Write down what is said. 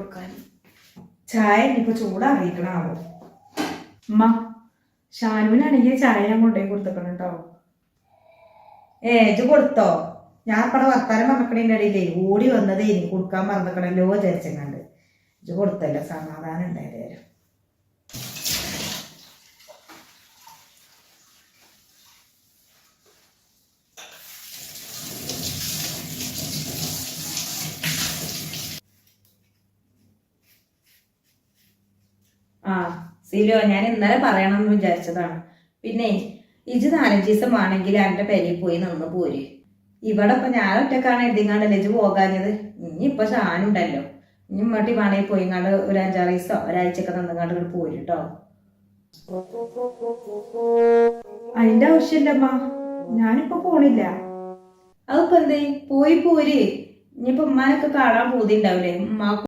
കൊടുക്കാൻ. ചായ ഇനിയിപ്പോ ചൂടാറിയിക്കണാവോ അമ്മ ഷാനുവിനാണെങ്കിൽ ചായ ഞാൻ കൊണ്ടുപോയി കൊടുത്തേക്കണം കേട്ടോ ഏ ഇത് കൊടുത്തോ? ഞാൻ ഇപ്പടെ വർത്താനം പറഞ്ഞക്കണേന്റെ ഇടയിലേ ഓടി വന്നതേ ഇനി കൊടുക്കാൻ മറന്നിക്കണല്ലോ വിചാരിച്ചെങ്ങാണ്ട്. ഇത് കൊടുത്തല്ലോ സമാധാനം ഉണ്ടായിരുന്നു ആ സിലിയോ ഞാൻ ഇന്നലെ പറയണം എന്ന് വിചാരിച്ചതാണ്. പിന്നെ ഇജ് നാലഞ്ച് ദിവസം ആണെങ്കിൽ എന്റെ പെരയിൽ പോയി നിന്ന് പോര്. ഇവിടെ ഇപ്പൊ ഞാൻ ഒറ്റക്കാണ് എഴുതിങ്ങാണ്ടല്ലേ ഇജ് പോകാഞ്ഞത്? ഇനി ഇപ്പൊ ഷാനുണ്ടല്ലോ ഇനി ഇമ്മട്ടി വേണേ പോയി കണ്ട് ഒരു അഞ്ചാറ് ദിവസോ ഒരാഴ്ചയൊക്കെ നിന്നങ്ങാണ്ട് ഇവിടെ പോര് കേട്ടോ അതിന്റെ ആവശ്യമില്ലമ്മ. ഞാനിപ്പോ പോണില്ല. അതിപ്പോ എന്തേ? പോയി പോര്. ഇനിയിപ്പോ ഉമ്മാനൊക്കെ കാണാൻ പോതിണ്ടാവില്ലേ ഉമ്മാ